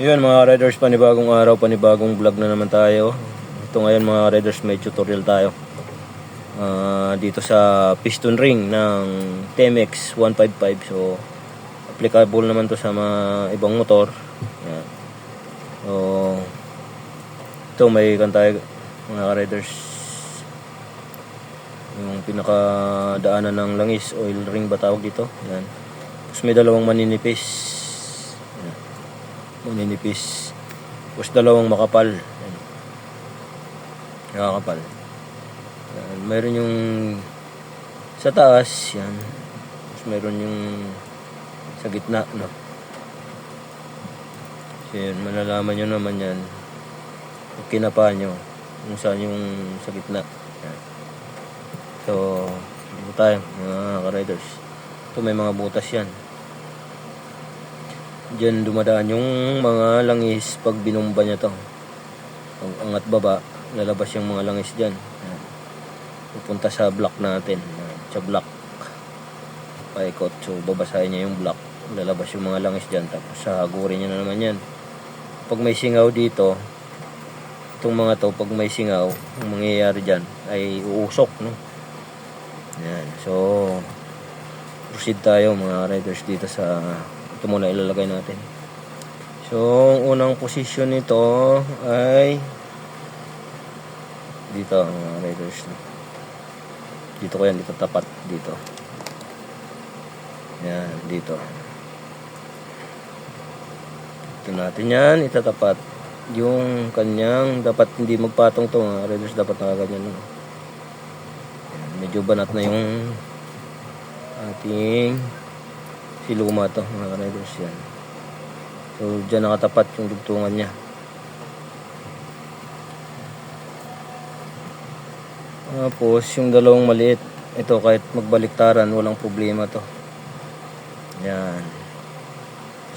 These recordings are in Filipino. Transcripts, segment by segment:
Yun mga riders, panibagong araw, panibagong vlog na naman tayo. Ito ngayon mga riders, may tutorial tayo. Ah, dito sa piston ring ng TMX 155. So, applicable naman to sa mga ibang motor. Yan. So, ito may kantay mga riders. Yung pinakadaanan ng langis, oil ring ba tawag dito? Yan. Tapos may dalawang maninipis. Yan maninipis. Tapos dalawang makapal. Ayan. Nakakapal. Ayan. Mayroon yung sa taas, yan. Tapos mayroon yung sa gitna, no. So yun, malalaman nyo naman yan. Pag kinapa nyo, kung saan yung sa gitna. Yan. So, dito tayo, mga ka-riders. Ito may mga butas yan. Diyan dumadaan yung mga langis pag binumba niya to. Pag angat baba, lalabas yung mga langis diyan. Pupunta sa block natin. Sa block. Paikot. So, babasahin niya yung block. Lalabas yung mga langis diyan. Tapos sahagurin niya na naman yan. Pag may singaw dito, itong mga to, pag may singaw, ang mangyayari diyan ay uusok, no? Yan. So, proceed tayo mga riders dito sa ito muna ilalagay natin. So, ang unang position nito ay dito mga riders. no. Dito ko yan, dito tapat dito. Yan, dito. Ito natin yan, itatapat. Yung kanyang, dapat hindi magpatong to mga riders, dapat nakaganyan. Yan, medyo banat na yung ating siluma to mga riders yan. So, dyan nakatapat yung dugtungan niya. Tapos, yung dalawang maliit, ito kahit magbaliktaran, walang problema to. Yan.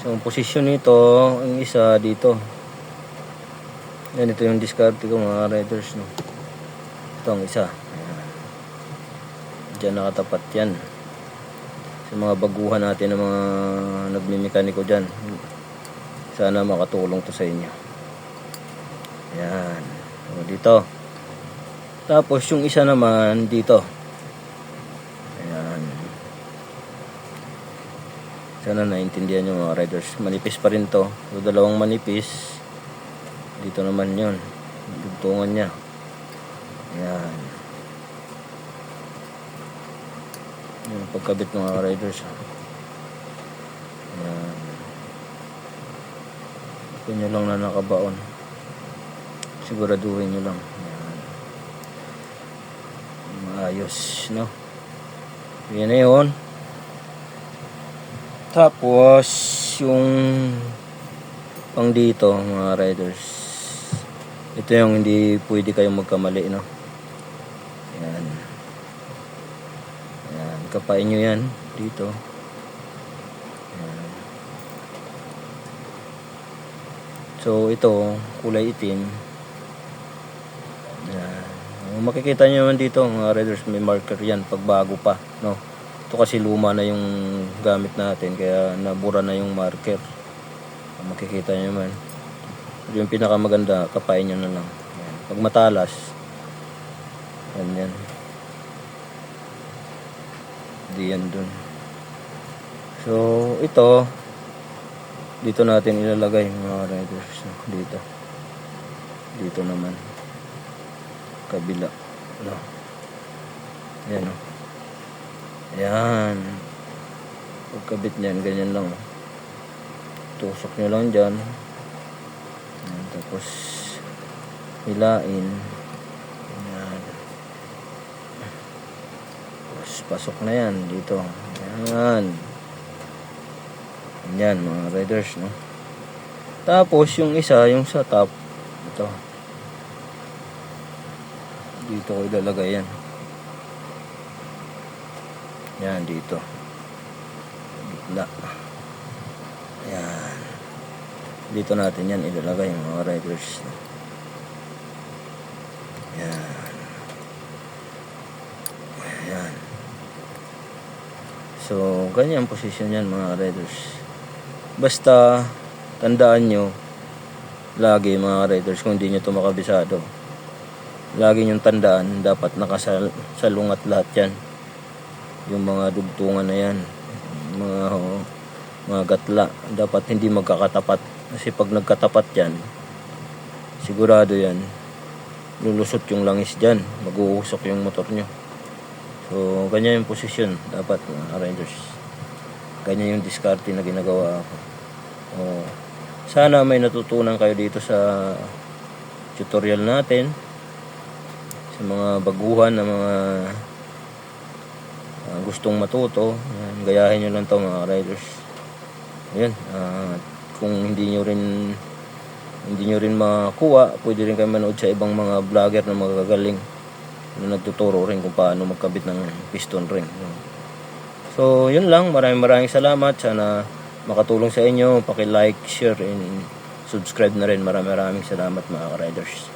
So, ang posisyon nito, ang isa dito. Yan, ito yung discard ko mga riders. No? Ito ang isa. Yan. Diyan nakatapat yan. Sa mga baguhan natin ng mga nagmimekaniko dyan. Sana makatulong to sa inyo. Yan. O, dito. Tapos yung isa naman dito. Ayan. Sana naintindihan nyo mga riders. Manipis pa rin to. So, dalawang manipis. Dito naman yon Dugtungan niya. Ayan. Yung pagkabit ng mga riders. Ayan. Ito nyo lang na nakabaon. Siguraduhin nyo lang. Ayan. Maayos, no? Yan na yun. Tapos, yung pang dito, mga riders. Ito yung hindi pwede kayong magkamali, no? Yan. Kapain nyo yan dito. So, ito, kulay itim. Yan. Kung makikita nyo naman dito, mga riders, may marker yan pag bago pa, no? Ito kasi luma na yung gamit natin, kaya nabura na yung marker. Makikita nyo naman. Yung pinakamaganda, kapain nyo na lang. Pag matalas, yan yan. Hindi yan dun. So, ito, dito natin ilalagay mga riders. no? Dito. Dito naman. Kabila. No. Ayan o. Ayan. Pagkabit niyan, ganyan lang. oh. Tusok nyo lang dyan. Ayan, tapos hilain. Ayan. Pasok na yan dito. Ayan. Yan mga riders, no? Tapos yung isa, yung sa top, ito. Dito ko ilalagay yan. Yan, dito. Gitna. Yan. Dito natin yan ilalagay mga riders. Yan. Yan. So, ganyan posisyon yan mga riders. Basta, tandaan nyo, lagi mga riders kung hindi nyo ito makabisado lagi nyo tandaan dapat nakasalungat lahat yan. Yung mga dugtungan na yan mga oh, mga gatla dapat hindi magkakatapat. Kasi pag nagkatapat yan sigurado yan lulusot yung langis dyan mag-uusok yung motor nyo so ganyan yung posisyon dapat mga riders ganyan yung diskarte na ginagawa ko oh, sana may natutunan kayo dito sa tutorial natin sa mga baguhan na mga ah, gustong matuto. Ayan, gayahin nyo lang to mga riders Ayan, ah, kung hindi nyo rin hindi nyo rin makuha, pwede rin kayo manood sa ibang mga vlogger na magagaling nagtuturo rin kung paano magkabit ng piston ring. So, yun lang. Maraming maraming salamat. Sana makatulong sa inyo. Paki-like, share, and subscribe na rin. Maraming maraming salamat mga riders.